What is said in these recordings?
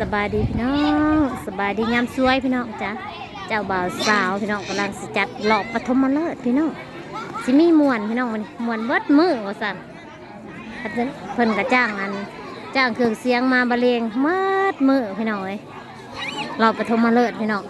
สบายดีพี่น้องสบายดียามสวยพี่น้องจ้ะเจ้าบ่าวสาวพี่น้องกำลังสจัดหลอกปฐมฤกษ์พี่น้องสิมีมวนพี่น้องมันมวนเบิดมือว่าสั่นเพิ่นเพิ่นก็จ้างอันจ้างเครื่องเสียงมาบรรเลงเมิดมือพี่น้องเอ้ยหลอกปฐมฤกษ์พี่น้อง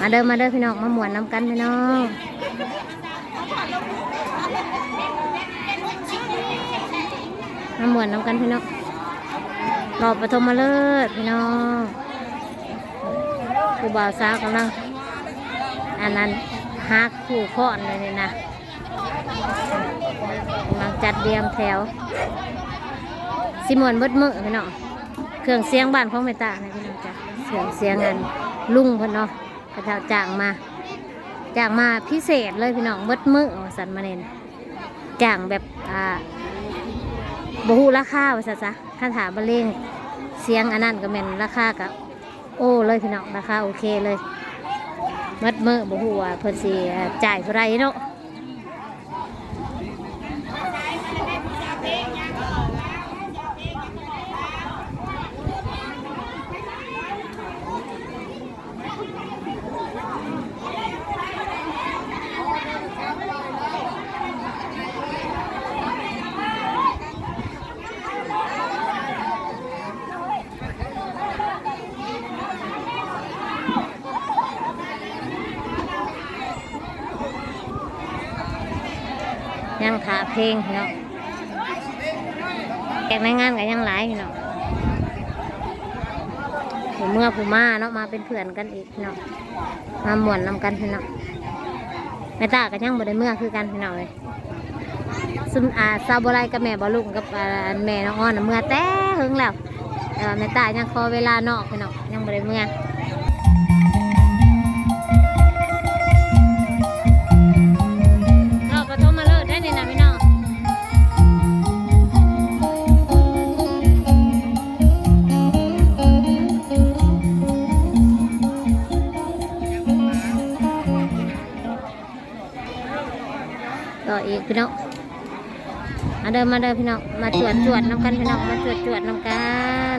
มาเด้อมาเด้อพี่น้องมามวนน้ำกันพี่น้องมามวนน้ำกันพี่น้อง รอบปฐมฤกษ์พี่น้องครูบ่าวสาวกำลังอันนั้นฮักคู่ข้อนเลยนี่นะกำลังจัดเรียงแถวสิมวนเบิดมือพี่น้องเครื่องเสียงบ้านของเมตานะพี่น้องจ้ะเครื่องเสียงอันลุงพิ่นเนาะกระเจ้าจ้างมาจ้างมาพิเศษเลยพี่น้องเบิดมือสันมาเนนจ้างแบบอ่า บฮูราคาว่าซะซะถ้าถาบรเลงเสียงอันนั้นก็แม่นราคากับโอ้เลยพี่น้องราคาโอเคเลยมัดเมื่อบฮูว่าเพิ่นสิจ่ายเท่าไรเนาะ ยังขาเพลงพี่น้องแขกในงานก็ยังหลายพี่น้องผู้เมื่อผู้มาเนาะมาเป็นเพื่อนกันอีกพี่น้องมาหมวนนำกันพี่น้องแม่ตาก็ยังบ่ได้เมื่อคือกันพี่น้องเลยซุมอาซาบไรกับแม่บอลุงกับแม่น้องอ้อนเมื่อแต่หึงแล้วแต่ว่าแม่ตายังขอเวลานอกพี่น้องยังบ่ได้เมื่อ อีกพี่น้องมาเดินมาเดินพี่น้องมาจวดจวดน้ำกันพี่น้องมาจวดจวดน้ำกัน